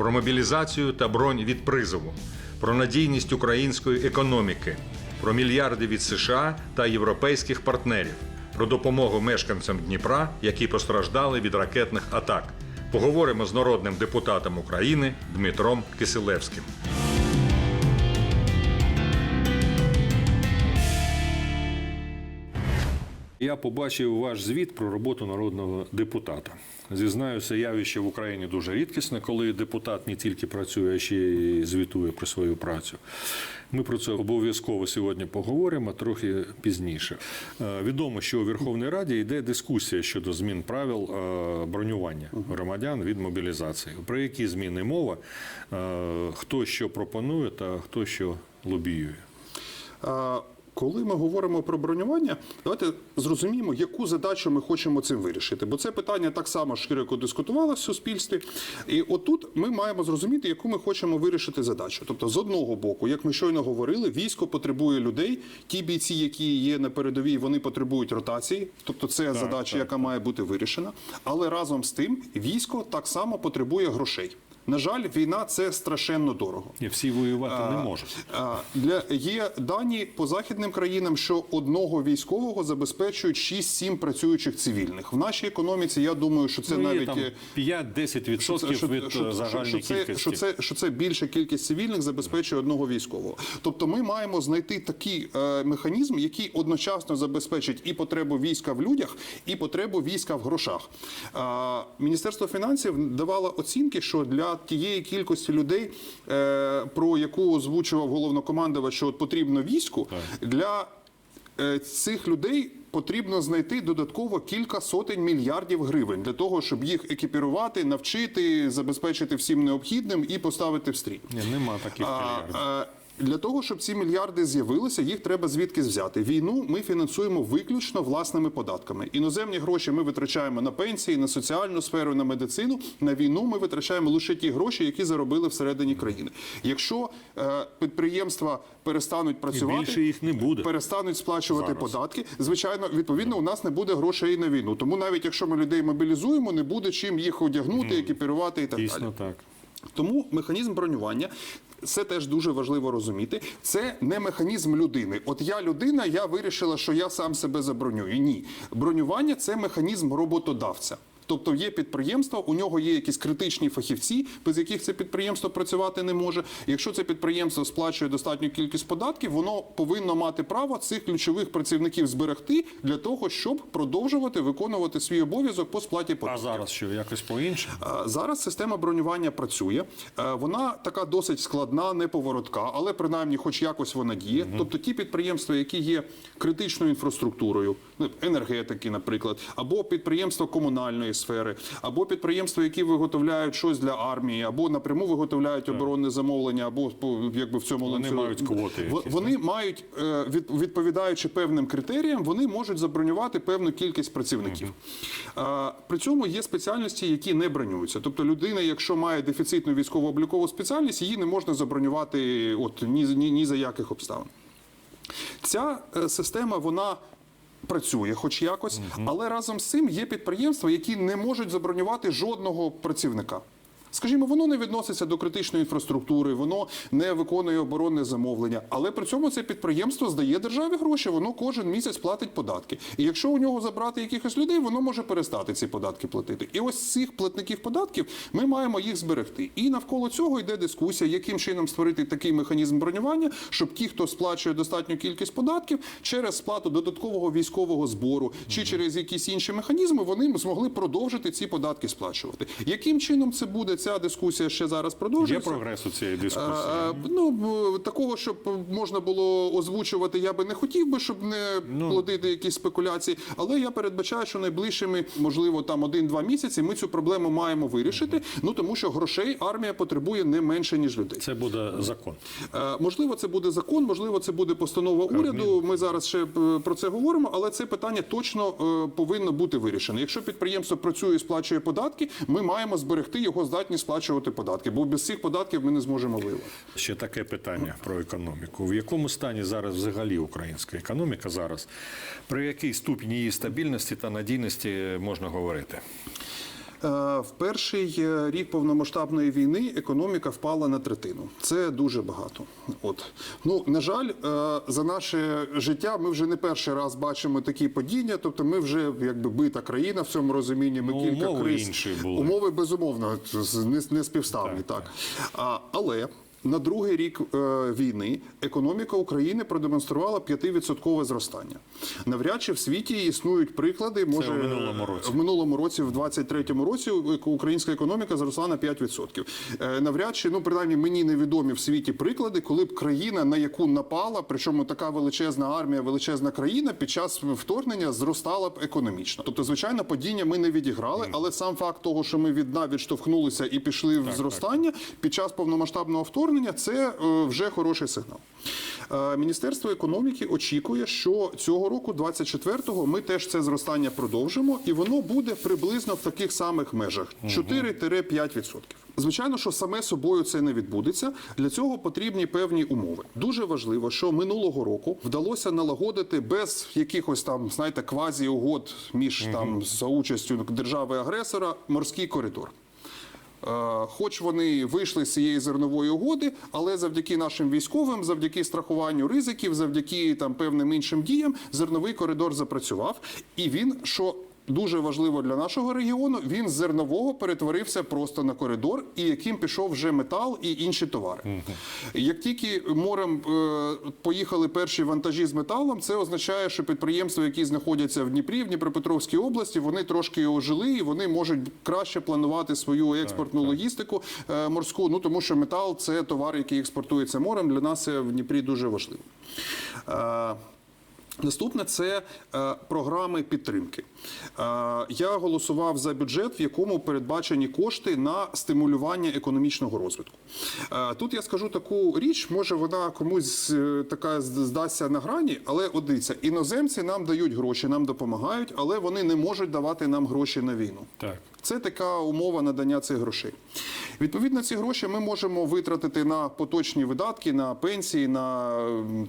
про мобілізацію та бронь від призову, про надійність української економіки, про мільярди від США та європейських партнерів, про допомогу мешканцям Дніпра, які постраждали від ракетних атак. Поговоримо з народним депутатом України Дмитром Кисилевським. Я побачив ваш звіт про роботу народного депутата. Зізнаюся, явище в Україні дуже рідкісне, коли депутат не тільки працює, а ще й звітує про свою працю. Ми про це обов'язково сьогодні поговоримо трохи пізніше. Е, Відомо, що у Верховній Раді йде дискусія щодо змін правил е, бронювання громадян від мобілізації. Про які зміни мова, е, хто що пропонує та хто що лобіює. Коли ми говоримо про бронювання, давайте зрозуміємо, яку задачу ми хочемо цим вирішити. Бо це питання так само широко дискутувалося в суспільстві. І отут ми маємо зрозуміти, яку ми хочемо вирішити задачу. Тобто, з одного боку, як ми щойно говорили, військо потребує людей. Ті бійці, які є на передовій, вони потребують ротації. Тобто, це задача, яка має бути вирішена. Але разом з тим, військо так само потребує грошей. На жаль, війна це страшенно дорого. І всі воювати не можуть. Для є дані по західним країнам, що одного військового забезпечують 6-7 працюючих цивільних. В нашій економіці я думаю, що це Ну, є навіть там е, 5-10% від е, загальної що кількості. що це що це більша кількість цивільних забезпечує одного військового. Тобто, ми маємо знайти такий е, механізм, який одночасно забезпечить і потребу війська в людях, і потребу війська в грошах. Е, Міністерство фінансів давало оцінки, що для тієї кількості людей, е, про яку озвучував головнокомандувач, що от потрібно війську для е, цих людей. Потрібно знайти додатково кілька сотень мільярдів гривень для того, щоб їх екіпірувати, навчити, забезпечити всім необхідним і поставити в стрій. Ні, нема таких мільярдів. Для того, щоб ці мільярди з'явилися, їх треба звідкись взяти. Війну ми фінансуємо виключно власними податками. Іноземні гроші ми витрачаємо на пенсії, на соціальну сферу, на медицину. На війну ми витрачаємо лише ті гроші, які заробили всередині країни. Якщо е, підприємства перестануть працювати, більше їх не буде. перестануть сплачувати Зараз. податки. Звичайно, відповідно, у нас не буде грошей на війну. Тому навіть якщо ми людей мобілізуємо, не буде чим їх одягнути, екіпірувати і так далі. Так. Тому механізм бронювання. Це теж дуже важливо розуміти. Це не механізм людини. От я людина, я вирішила, що я сам себе забронюю. Ні, бронювання це механізм роботодавця. Тобто є підприємство, у нього є якісь критичні фахівці, без яких це підприємство працювати не може. Якщо це підприємство сплачує достатню кількість податків, воно повинно мати право цих ключових працівників зберегти для того, щоб продовжувати виконувати свій обов'язок по сплаті А зараз що, якось по-іншому? Е, Зараз система бронювання працює. Е, Вона така досить складна, неповоротка, але принаймні, хоч якось вона діє. Тобто ті підприємства, які є критичною інфраструктурою, ну, енергетики, наприклад, або підприємства комунальної сфери, або підприємства, які виготовляють щось для армії, або напряму виготовляють оборонне замовлення, або якби в цьому Вони ланцюгу. мають квоти якісь, Вони мають е, відповідаючи певним критеріям, вони можуть забронювати певну кількість працівників. При цьому є спеціальності, які не бронюються. Тобто, людина, якщо має дефіцитну військово-облікову спеціальність, її не можна забронювати от ні, ні, ні за яких обставин. Ця е, система вона. Працює, хоч якось, але разом з цим є підприємства, які не можуть забронювати жодного працівника. Скажімо, воно не відноситься до критичної інфраструктури, воно не виконує оборонне замовлення, але при цьому це підприємство здає державі гроші, воно кожен місяць платить податки. І якщо у нього забрати якихось людей, воно може перестати ці податки платити. І ось цих платників податків ми маємо їх зберегти. І навколо цього йде дискусія, яким чином створити такий механізм бронювання, щоб ті, хто сплачує достатню кількість податків, через сплату додаткового військового збору чи через якісь інші механізми, вони змогли продовжити ці податки сплачувати. Яким чином це буде? Ця дискусія ще зараз Є продовжується. прогрес у цієї дискусії? Е, Ну такого, щоб можна було озвучувати, я би не хотів би, щоб не плодити якісь спекуляції. Але я передбачаю, що найближчими, можливо, там один-два місяці ми цю проблему маємо вирішити. Ну тому що грошей армія потребує не менше ніж людей. Це буде закон. Е, Можливо, це буде закон, можливо, це буде постанова уряду. Ми зараз ще е, про це говоримо, але це питання точно е, повинно бути вирішене. Якщо підприємство працює і сплачує податки, ми маємо зберегти його здатність сплачувати податки, бо без цих податків ми не зможемо воювати. Ще таке питання про економіку. В якому стані зараз взагалі українська економіка зараз? Про який ступінь її стабільності та надійності можна говорити? Е, В перший е, рік повномасштабної війни економіка впала на третину. Це дуже багато. От ну на жаль, е, за наше життя ми вже не перший раз бачимо такі падіння. Тобто, ми вже якби бита країна в цьому розумінні. Ми Ну, кілька умови криз інші були. умови безумовно не, не співставні. Так, А, але на другий рік е, війни економіка України продемонструвала 5% зростання. Навряд чи в світі існують приклади. Може в минулому році. в минулому році, в 23-му році, українська економіка зросла на 5%. Е, Навряд чи, ну принаймні мені невідомі в світі приклади, коли б країна, на яку напала, причому така величезна армія, величезна країна, під час вторгнення зростала б економічно. Тобто, звичайно, падіння ми не відіграли, але сам факт того, що ми від дна відштовхнулися і пішли в зростання під час повномасштабного вторгнення, це е, вже хороший сигнал. Е, Міністерство економіки очікує, що цього року, 24-го, ми теж це зростання продовжимо, і воно буде приблизно в таких самих межах 4-5%. Звичайно, що саме собою це не відбудеться. Для цього потрібні певні умови. Дуже важливо, що минулого року вдалося налагодити без якихось там, знаєте, квазі-угод між там за участю держави-агресора морський коридор. Е, Хоч вони вийшли з цієї зернової угоди, але завдяки нашим військовим, завдяки страхуванню ризиків, завдяки там певним іншим діям, зерновий коридор запрацював, і він що. Дуже важливо для нашого регіону. Він з зернового перетворився просто на коридор, і яким пішов вже метал і інші товари. Як тільки морем е, поїхали перші вантажі з металом, це означає, що підприємства, які знаходяться в Дніпрі, в Дніпропетровській області, вони трошки ожили і вони можуть краще планувати свою експортну логістику е, морську. Ну тому що метал це товар, який експортується морем. Для нас це в Дніпрі дуже важливо. Е, Наступне це е, програми підтримки. Е, я голосував за бюджет, в якому передбачені кошти на стимулювання економічного розвитку. Е, тут я скажу таку річ, може вона комусь така здасться на грані, але от дивіться, іноземці нам дають гроші, нам допомагають, але вони не можуть давати нам гроші на війну. Так. Це така умова надання цих грошей. Відповідно, ці гроші ми можемо витратити на поточні видатки, на пенсії, на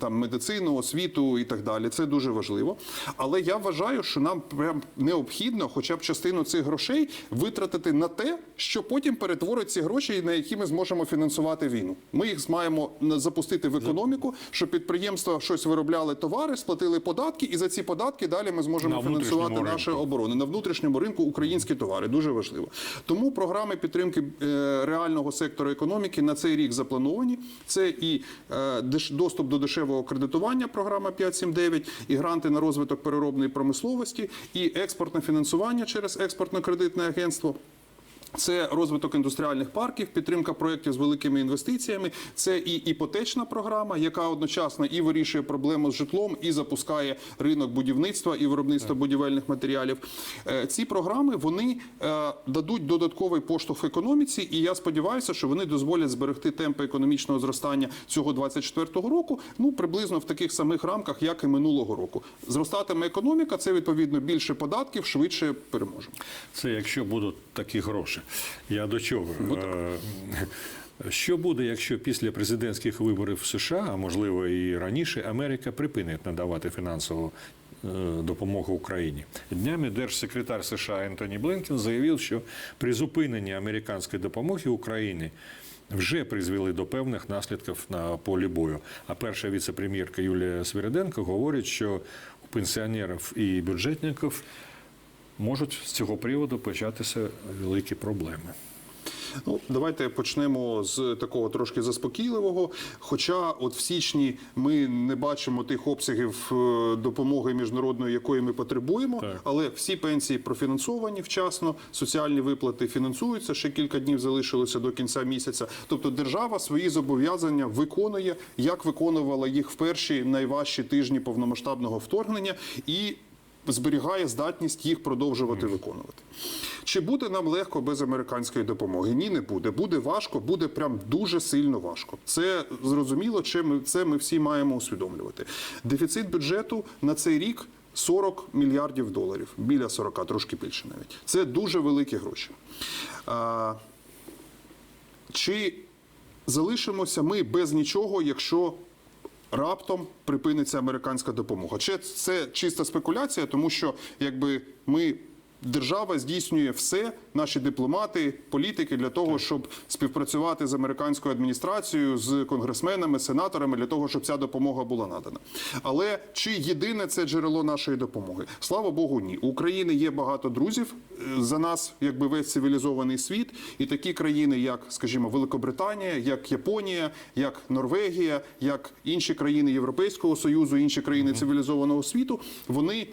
там медицину, освіту і так далі. Це дуже важливо. Але я вважаю, що нам прям необхідно, хоча б частину цих грошей витратити на те, що потім перетворить ці гроші, на які ми зможемо фінансувати війну. Ми їх маємо запустити в економіку, щоб підприємства щось виробляли товари, сплатили податки, і за ці податки далі ми зможемо На фінансувати ринку. оборони на внутрішньому ринку українські товари. Дуже важливо. Тому програми підтримки е, реального сектору економіки на цей рік заплановані. Це і е, доступ до дешевого кредитування, програма 5.7.9, і гранти на розвиток переробної промисловості, і експортне фінансування через експортно-кредитне агентство. Це розвиток індустріальних парків, підтримка проєктів з великими інвестиціями. Це і іпотечна програма, яка одночасно і вирішує проблему з житлом, і запускає ринок будівництва і виробництва будівельних матеріалів. Е, Ці програми вони е, дадуть додатковий поштовх економіці, і я сподіваюся, що вони дозволять зберегти темпи економічного зростання цього 24-го року. Ну приблизно в таких самих рамках, як і минулого року. Зростатиме економіка, це відповідно більше податків, швидше переможемо. Це якщо будуть такі гроші. Я до чого? Е, Що буде, якщо після президентських виборів в США, а можливо і раніше, Америка припинить надавати фінансову е, допомогу Україні? Днями держсекретар США Ентоні Бленкен заявив, що призупинення американської допомоги Україні вже призвели до певних наслідків на полі бою. А перша віце-прем'єрка Юлія Свириденко говорить, що у пенсіонерів і бюджетників можуть з цього приводу початися великі проблеми. Ну, давайте почнемо з такого трошки заспокійливого. Хоча, от в січні ми не бачимо тих обсягів е, допомоги міжнародної, якої ми потребуємо, Так. але всі пенсії профінансовані вчасно, соціальні виплати фінансуються. Ще кілька днів залишилося до кінця місяця. Тобто, держава свої зобов'язання виконує, як виконувала їх в перші найважчі тижні повномасштабного вторгнення і. Зберігає здатність їх продовжувати виконувати. Чи буде нам легко без американської допомоги? Ні, не буде. Буде важко, буде прям дуже сильно важко. Це зрозуміло, чи ми це ми всі маємо усвідомлювати. Дефіцит бюджету на цей рік 40 мільярдів доларів, біля 40, трошки більше навіть. Це дуже великі гроші. А, чи залишимося ми без нічого, якщо раптом припиниться американська допомога? Чи це чиста спекуляція, тому що якби ми держава здійснює все, наші дипломати, політики для того, щоб співпрацювати з американською адміністрацією, з конгресменами, сенаторами для того, щоб ця допомога була надана. Але чи єдине це джерело нашої допомоги? Слава Богу, ні. У України є багато друзів е, за нас, якби весь цивілізований світ, і такі країни, як, скажімо, Великобританія, як Японія, як Норвегія, як інші країни Європейського союзу, інші країни цивілізованого світу, вони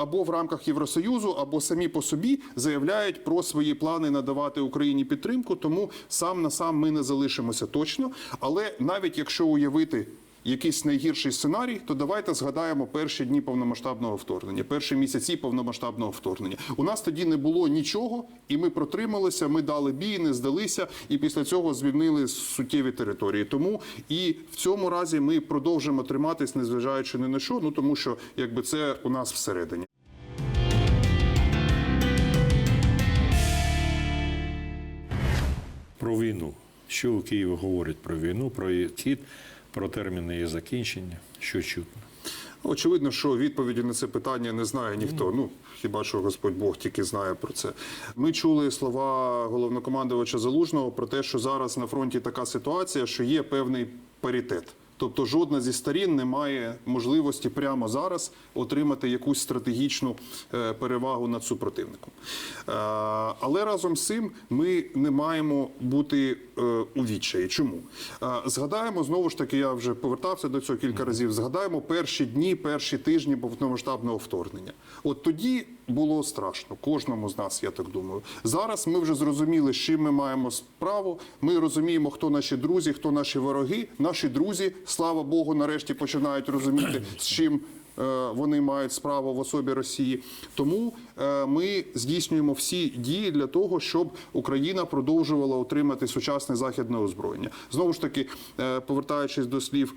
або в рамках Євросоюзу, або самі по собі заявляють про свої плани надавати Україні підтримку. Тому сам на сам ми не залишимося точно. Але навіть якщо уявити. Якийсь найгірший сценарій, то давайте згадаємо перші дні повномасштабного вторгнення, перші місяці повномасштабного вторгнення. У нас тоді не було нічого, і ми протрималися. Ми дали бій, не здалися, і після цього звільнили суттєві території. Тому і в цьому разі ми продовжимо триматись, незважаючи ні на що. Ну тому що якби це у нас всередині. Про війну. Що у Києві говорять про війну, про її хід, про терміни її закінчення, що чутно. Очевидно, що відповіді на це питання не знає ніхто. Ну хіба що Господь Бог тільки знає про це. Ми чули слова головнокомандувача Залужного про те, що зараз на фронті така ситуація, що є певний паритет. Тобто жодна зі сторін не має можливості прямо зараз отримати якусь стратегічну е, перевагу над супротивником. Е, Але разом з цим ми не маємо бути е, у відчаї. Чому? Згадаємо знову ж таки, я вже повертався до цього кілька разів. Згадаємо перші дні, перші тижні повномасштабного вторгнення. От тоді було страшно кожному з нас, я так думаю. Зараз ми вже зрозуміли, з чим ми маємо справу. Ми розуміємо, хто наші друзі, хто наші вороги. Наші друзі, слава Богу, нарешті починають розуміти, з чим. е, Вони мають справу в особі Росії, тому е, ми здійснюємо всі дії для того, щоб Україна продовжувала отримати сучасне західне озброєння. Знову ж таки, е, повертаючись до слів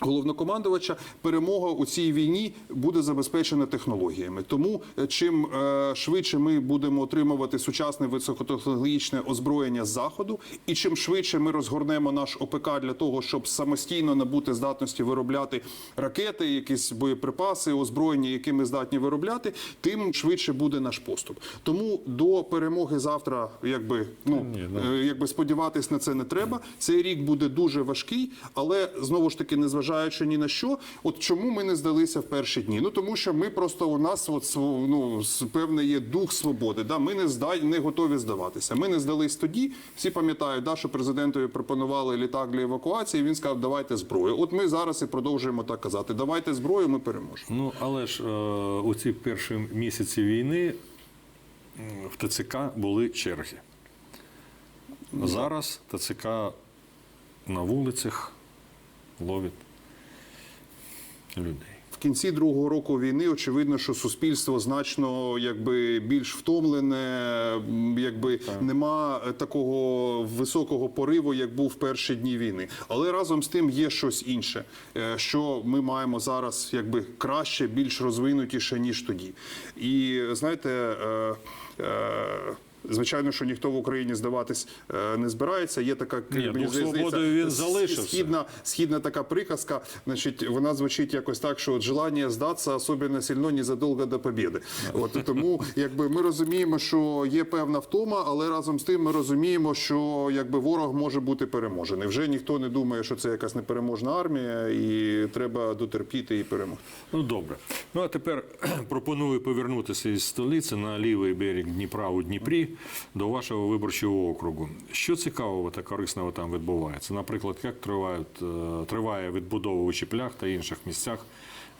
головнокомандувача, перемога у цій війні буде забезпечена технологіями. Тому е, чим е, швидше ми будемо отримувати сучасне високотехнологічне озброєння з заходу, і чим швидше ми розгорнемо наш ОПК для того, щоб самостійно набути здатності виробляти ракети, якісь боєприпаси, озброєння, які ми здатні виробляти, тим швидше буде наш поступ. Тому до перемоги завтра, якби ну ну. е, якби сподіватись на це не треба. Цей рік буде дуже важкий, але знову ж таки, незважаючи ні на що, от чому ми не здалися в перші дні? Ну тому що ми просто у нас от ну, певний є дух свободи. Да? Ми не зда... не готові здаватися. Ми не здались тоді. Всі пам'ятають, да, що президентові пропонували літак для евакуації. Він сказав, давайте зброю. От ми зараз і продовжуємо так казати. Давайте зброю, ми переможемо. Ну, але ж е, у ці перші місяці війни в ТЦК були черги. Зараз ТЦК на вулицях ловить людей. В кінці другого року війни очевидно, що суспільство значно якби більш втомлене, якби нема е, такого високого пориву, як був в перші дні війни. Але разом з тим є щось інше, е, що ми маємо зараз, якби краще, більш розвинутіше ніж тоді. І знаєте. е, е, Звичайно, що ніхто в Україні здаватись е, не збирається. Є така Ні, мені дух він залишився. східна, східна така приказка. Значить, вона звучить якось так, що от желання здатися особливо сильно незадовго до побіди. От тому, якби ми розуміємо, що є певна втома, але разом з тим ми розуміємо, що якби ворог може бути переможений. Вже ніхто не думає, що це якась непереможна армія, і треба дотерпіти і перемогти. Ну добре. Ну а тепер пропоную повернутися із столиці на лівий берег Дніпра у Дніпрі до вашого виборчого округу. Що цікавого та корисного там відбувається? Наприклад, як тривають, е, триває відбудова у Чіплях та інших місцях,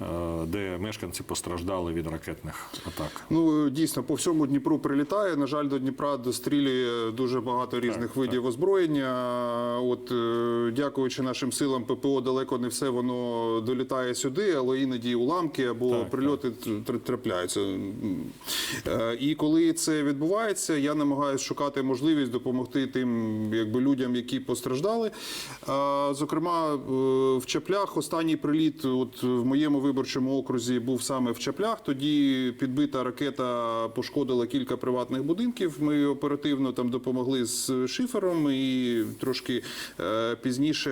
е, де мешканці постраждали від ракетних атак? Ну дійсно по всьому Дніпру прилітає. На жаль, до Дніпра дострілює дуже багато різних видів озброєння. От е, дякуючи нашим силам, ППО далеко не все воно долітає сюди, але іноді уламки або Так, прильоти тр- трапляються. І коли це відбувається, я намагаюся шукати можливість допомогти тим якби людям, які постраждали. Зокрема, е, в Чаплях останній приліт, от в моєму виборчому окрузі був саме в Чаплях. Тоді підбита ракета пошкодила кілька приватних будинків. Ми оперативно там допомогли з шифером і трошки е, пізніше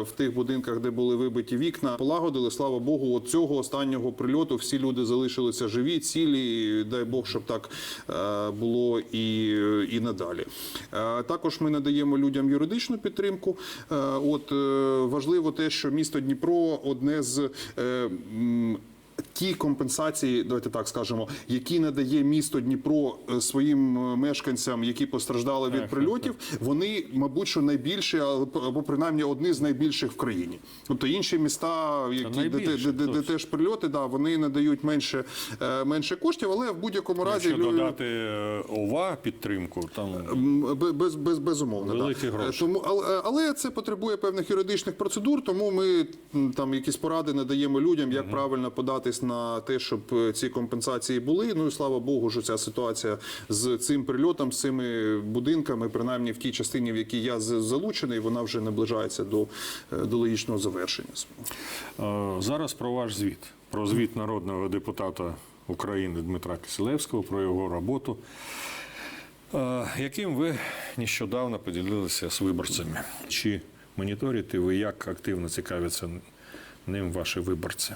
в тих будинках, де були вибиті вікна, полагодили. Слава Богу, от цього останнього прильоту всі люди залишилися живі, цілі. Дай Бог, щоб так е, було і, і надалі. Е, Також ми надаємо людям юридичну підтримку. Е, От е, важливо те, що місто Дніпро одне з ті компенсації, давайте так скажемо, які надає місто Дніпро е, своїм е, мешканцям, які постраждали від прильотів, вони, мабуть, що найбільші, або принаймні одні з найбільших в країні. Тобто інші міста, які де, де, де, теж прильоти, да, вони надають менше, е, менше коштів, але в будь-якому разі Якщо лю- додати ОВА підтримку, там Без, без, безумовно, Великі да. гроші. Тому, але, але це потребує певних юридичних процедур, тому ми там якісь поради надаємо людям, як правильно податись на те, щоб е, ці компенсації були. Ну і слава Богу, що ця ситуація з цим прильотом, з цими будинками, принаймні в тій частині, в якій я залучений, вона вже наближається до, е, до логічного завершення. Е, Зараз про ваш звіт, про звіт народного депутата України Дмитра Киселевського, про його роботу, яким ви нещодавно поділилися з виборцями. Чи моніторите ви, як активно цікавляться ним ваші виборці?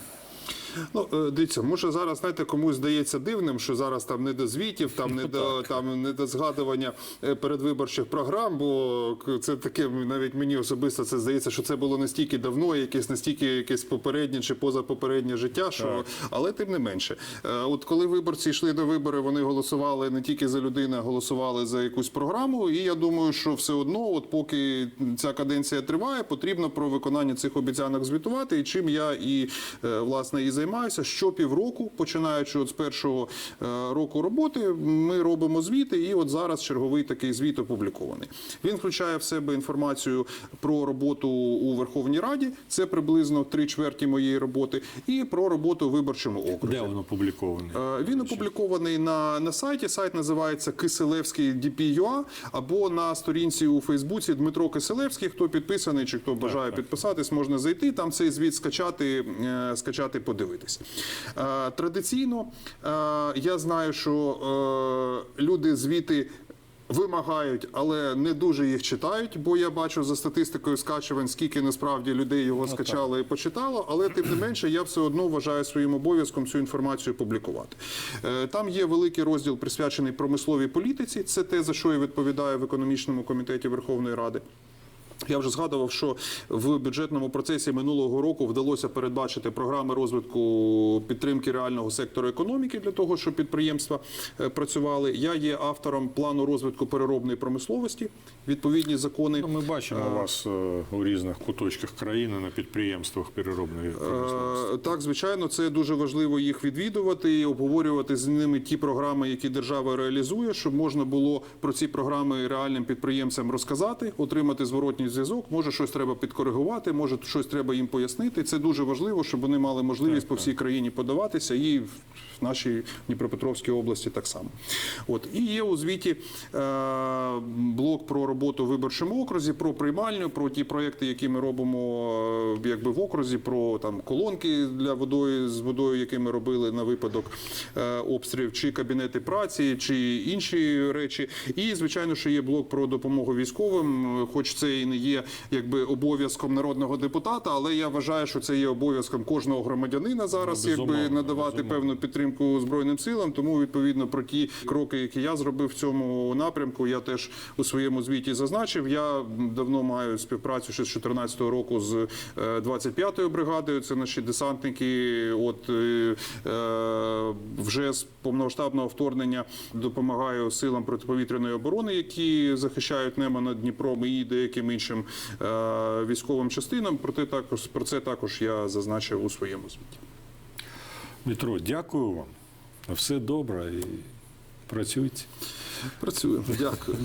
Ну, е, дивіться, може зараз знаєте, комусь здається дивним, що зараз там не до звітів, там не до там не до згадування е, передвиборчих програм, бо це таке навіть мені особисто це здається, що це було настільки давно, якесь настільки якесь попереднє чи позапопереднє життя, що але тим не менше. Е, От коли виборці йшли до виборів, вони голосували не тільки за людину, а голосували за якусь програму. І я думаю, що все одно, от поки ця каденція триває, потрібно про виконання цих обіцянок звітувати. І чим я і власне і займаюся. Щопівроку, починаючи от з першого е, року роботи, ми робимо звіти, і от зараз черговий такий звіт опублікований. Він включає в себе інформацію про роботу у Верховній Раді. Це приблизно три чверті моєї роботи, і про роботу у виборчому окрузі. Де він опублікований? Е, Він опублікований на, на сайті. Сайт називається Киселевський DP.ua або на сторінці у Фейсбуці Дмитро Киселевський. Хто підписаний чи хто бажає підписатись, можна зайти. Там цей звіт скачати, е, скачати, подивитись. Е, Традиційно е, я знаю, що е, люди звіти. Вимагають, але не дуже їх читають, бо я бачу за статистикою скачувань, скільки насправді людей його скачало і почитало. Але тим не менше, я все одно вважаю своїм обов'язком цю інформацію публікувати. Там є великий розділ присвячений промисловій політиці. Це те, за що я відповідаю в економічному комітеті Верховної Ради. Я вже згадував, що в бюджетному процесі минулого року вдалося передбачити програми розвитку підтримки реального сектору економіки для того, щоб підприємства е, працювали. Я є автором плану розвитку переробної промисловості. Відповідні закони. Ну, ми бачимо вас е, у різних куточках країни на підприємствах переробної промисловості. Е, Так, звичайно, це дуже важливо їх відвідувати і обговорювати з ними ті програми, які держава реалізує, щоб можна було про ці програми реальним підприємцям розказати, отримати зворотній зв'язок. Може, щось треба підкоригувати, може щось треба їм пояснити. Це дуже важливо, щоб вони мали можливість по всій країні подаватися, і в нашій Дніпропетровській області так само. От і є у звіті е, блок про роботу в виборчому окрузі, про приймальню, про ті проекти, які ми робимо е, якби в окрузі, про там колонки для водою з водою, які ми робили на випадок е, обстрілів, чи кабінети праці, чи інші речі. І звичайно, що є блок про допомогу військовим, е, хоч це і не є якби обов'язком народного депутата, але я вважаю, що це є обов'язком кожного громадянина зараз, Ну, якби безумовно, надавати безумовно. певну підтримку збройним силам. Тому відповідно про ті кроки, які я зробив в цьому напрямку, я теж у своєму звіті зазначив. Я давно маю співпрацю ще з 2014 року з е, 25-ю бригадою. Це наші десантники. От е, е, вже з повномасштабного вторгнення допомагаю силам протиповітряної оборони, які захищають небо над Дніпром і деяким іншим е, військовим частинам. Проте також про це також я зазначив у своєму звіті. Дмитро, дякую вам. Все добре і працюйте. Працюємо. Дякую.